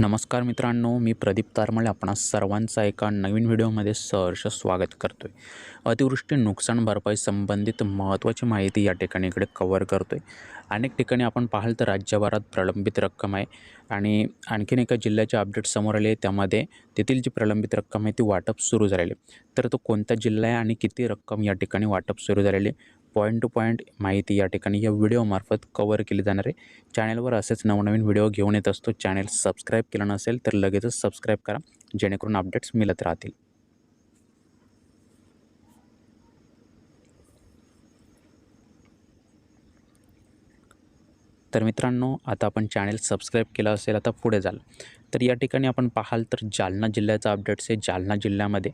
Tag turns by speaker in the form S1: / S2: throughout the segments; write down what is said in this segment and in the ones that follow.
S1: नमस्कार मित्रांनो मी प्रदीप तारमळे आपणा सर्वांचा एका नवीन व्हिडिओमध्ये सहर्ष स्वागत करतो आहे अतिवृष्टी नुकसान भरपाई संबंधित महत्त्वाची माहिती या ठिकाणी इकडे कवर करतो आहे अनेक ठिकाणी आपण पाहाल तर राज्यभरात प्रलंबित रक्कम आहे आणि आणखीन एका जिल्ह्याचे अपडेट समोर आले. त्यामध्ये तेथील जी प्रलंबित रक्कम आहे ती वाटप सुरू झालेली आहे. तर तो कोणता जिल्हा आहे आणि किती रक्कम या ठिकाणी वाटप सुरू झालेली आहे? पॉईंट टू पॉईंट माहिती या ठिकाणी या व्हिडिओमार्फत कवर केली जाणार आहे. चॅनलवर असेच नवनवीन व्हिडिओ घेऊन येत असतो. चॅनल सबस्क्राईब केलं नसेल तर लगेचच सबस्क्राईब करा. जेणेकरून अपडेट्स मिळत राहतील. तर मित्रांनो आता आपण चॅनेल सबस्क्राईब केलं असेल आता पुढे जाल. तर या ठिकाणी आपण पाहाल तर जालना जिल्ह्याचा अपडेट्स आहे. जालना जिल्ह्यामध्ये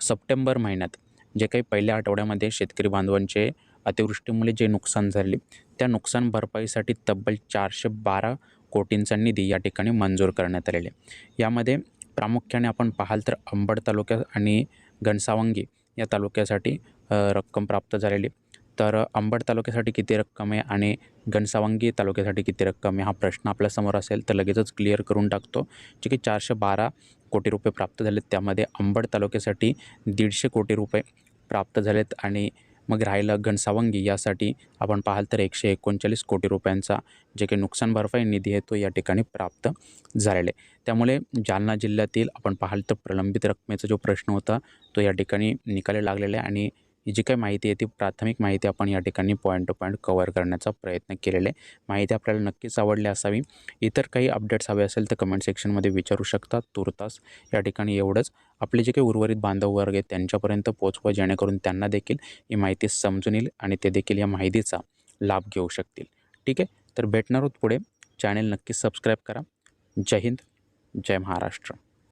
S1: सप्टेंबर महिन्यात जे काही पहिल्या आठवड्यामध्ये शेतकरी बांधवांचे अतिवृष्टीमुळे जे नुकसान झाले त्या नुकसान भरपाईसाठी तब्बल चारशे बारा कोटींचा निधी या ठिकाणी मंजूर करण्यात आलेले आहे. यामध्ये प्रामुख्याने आपण पाहाल तर अंबड तालुक्या आणि घनसावंगी या तालुक्यासाठी रक्कम प्राप्त झालेली तर अंबड तालुक्यासाठी किती रक्कम आहे आणि घनसावंगी तालुक्यासाठी किती रक्कम आहे हा प्रश्न आपल्यासमोर असेल तर लगेचच क्लिअर करून टाकतो. जे की चारशे बारा कोटी रुपये प्राप्त झालेत त्यामध्ये अंबड तालुक्यासाठी दीडशे कोटी रुपये प्राप्त झालेत आणि मग राहिलं घनसावंगी. यासाठी आपण पाहाल तर एकशे एकोणचाळीस कोटी रुपयांचा जे काही नुकसान भरपाई निधी आहे तो या ठिकाणी प्राप्त झालेला आहे. त्यामुळे जालना जिल्ह्यातील आपण पाहाल तर प्रलंबित रकमेचा जो प्रश्न होता तो या ठिकाणी निकाली लागलेला आहे आणि ही जी काही माहिती आहे ती प्राथमिक माहिती आपण या ठिकाणी पॉईंट टू पॉईंट कवर करण्याचा प्रयत्न केलेला आहे. माहिती आपल्याला नक्कीच आवडली असावी. इतर काही अपडेट्स हवे असेल तर कमेंट सेक्शनमध्ये विचारू शकता. तुर्तास या ठिकाणी एवढंच. आपले जे काही उर्वरित बांधव वर्ग आहेत त्यांच्यापर्यंत पोचवा जेणेकरून त्यांना देखील ही माहिती समजून येईल आणि ते देखील या माहितीचा लाभ घेऊ शकतील. ठीक आहे? तर भेटणार आहोत पुढे. चॅनेल नक्कीच सबस्क्राईब करा. जय हिंद. जय महाराष्ट्र.